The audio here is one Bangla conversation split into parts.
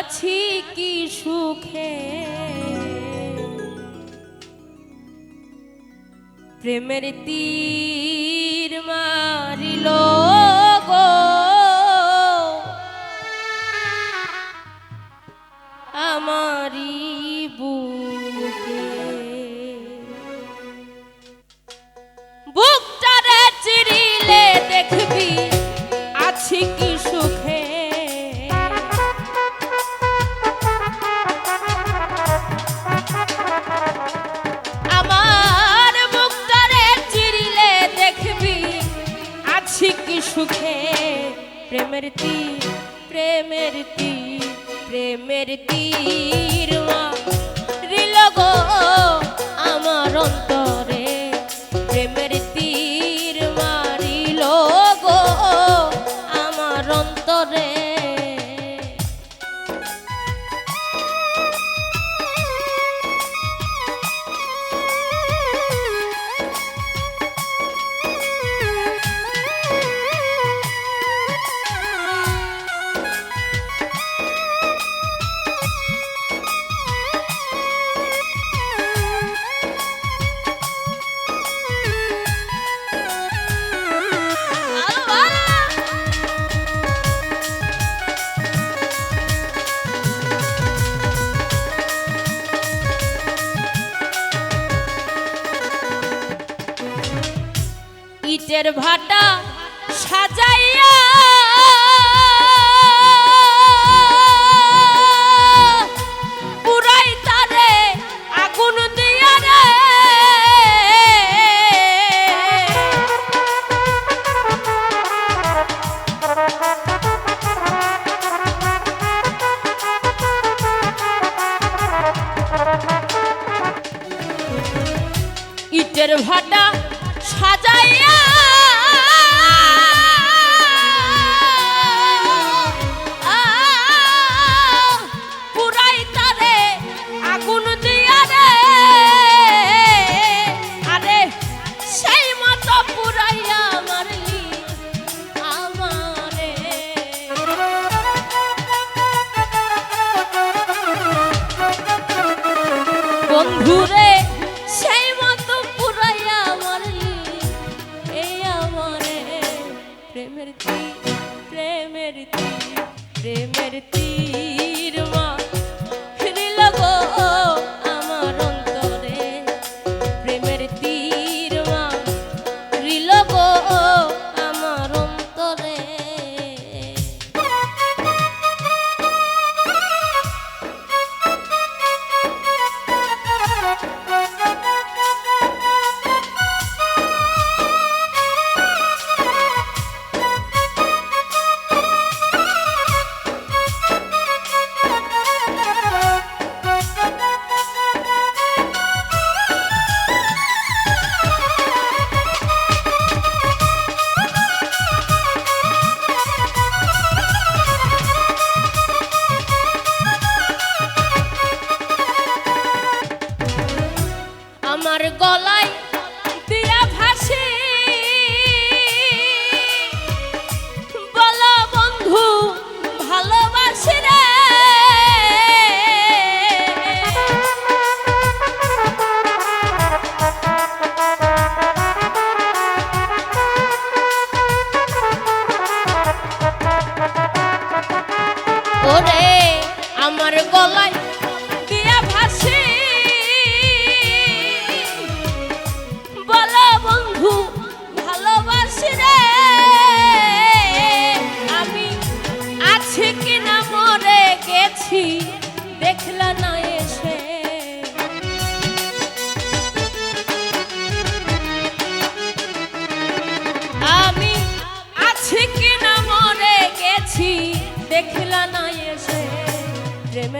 আছি কি সুখে? প্রেমের তীর মারিল। প্রেমের তীর প্রেমের তীর প্রেমের তীর রিল গো আমার অন্তরে ভাটা বন্ধুরে সেই মতো পুরাইয়া মারলি এই আমারে প্রেমের তীর প্রেমের তীর প্রেমের তীর।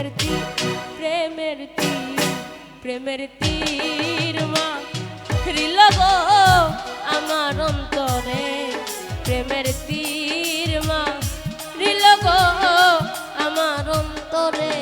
প্রেমের তীর প্রেমের তীর প্রেমের তীর মা। রিল গো, আমার অন্তরে প্রেমের তীর মা। রিল গো, আমার অন্তরে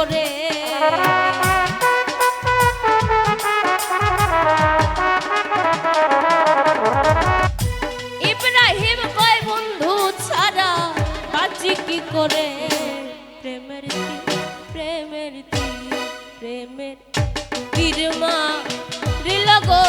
করে। ইব্রাহিম কয় বন্ধু ছাড়া বাঁচি কি করে? প্রেমের প্রেমের প্রেমের তীরমা দিল গো।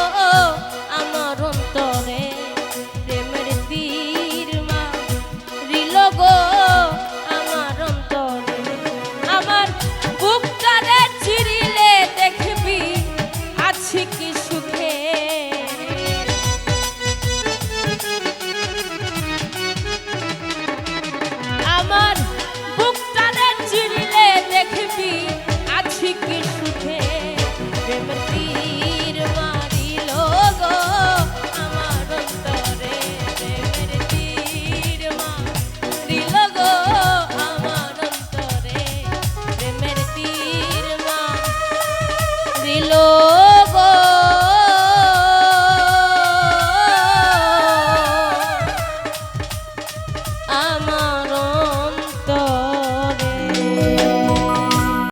liberty.